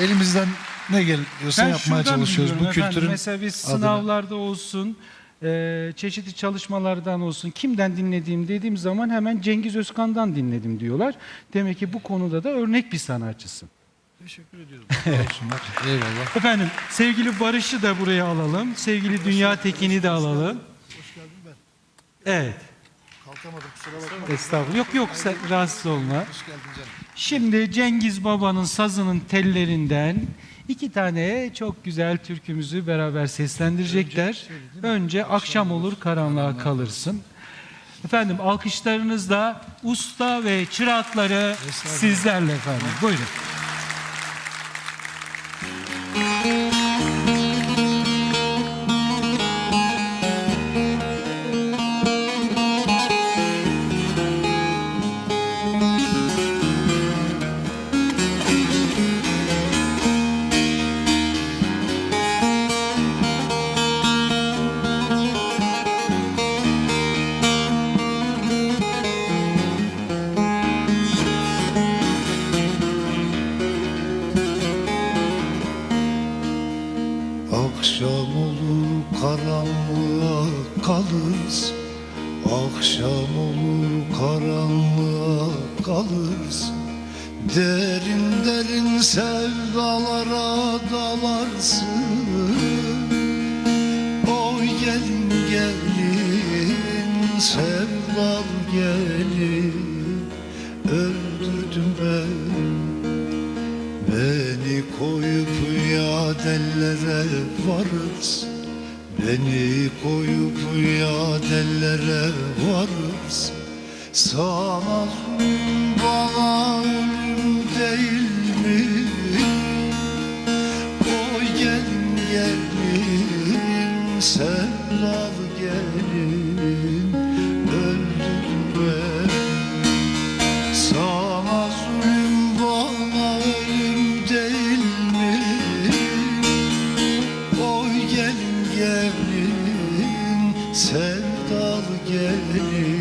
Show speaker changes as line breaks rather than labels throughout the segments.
elimizden ne geliyorsa
Ben
yapmaya
şuradan
çalışıyoruz. Bu
biliyorum efendim.
kültürün
Mesela biz
adına.
sınavlarda olsun, e, çeşitli çalışmalardan olsun, kimden dinlediğim dediğim zaman hemen Cengiz Özkan'dan dinledim diyorlar. Demek ki bu konuda da örnek bir sanatçısın.
Teşekkür ediyorum. Olsunlar. Eyvallah.
Efendim sevgili Barış'ı da buraya alalım. Sevgili Dünya Tekin'i de alalım.
Hoş geldin ben.
Evet.
Kalkamadım kusura bakma.
Estağfurullah. Yok yok sen rahatsız olma.
Hoş geldin canım.
Şimdi Cengiz Baba'nın sazının tellerinden iki tane çok güzel türkümüzü beraber seslendirecekler. Önce akşam olur karanlığa kalırsın. Efendim alkışlarınızla usta ve çırakları sizlerle efendim. Buyurun.
Akşam olur karanlığa kalırız. Akşam olur karanlığa kalırız. Derin derin sevdalara dalarsın. Oy gelin gelin sevdal yadellere varız. Beni koyup yadellere varız. Sana bana ölüm değil mi? Oy gelin gelin sevdal gelin sevdalı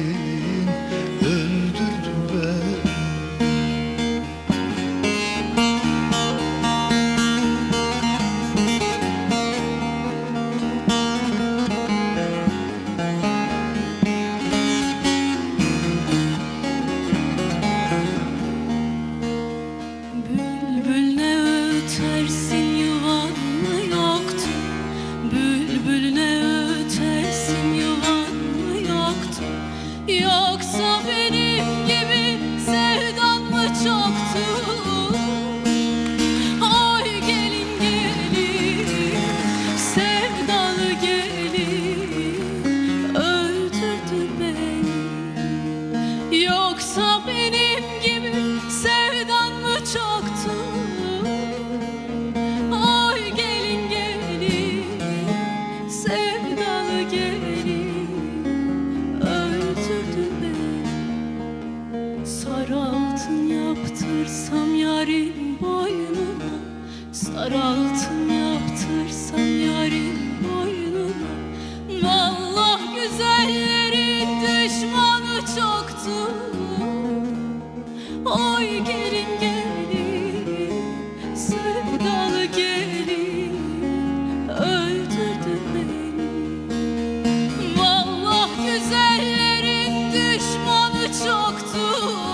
gelin,
öldürdü beni. Sarı altın yaptırsam yarim boynuna, sarı altın yaptırsam çoktu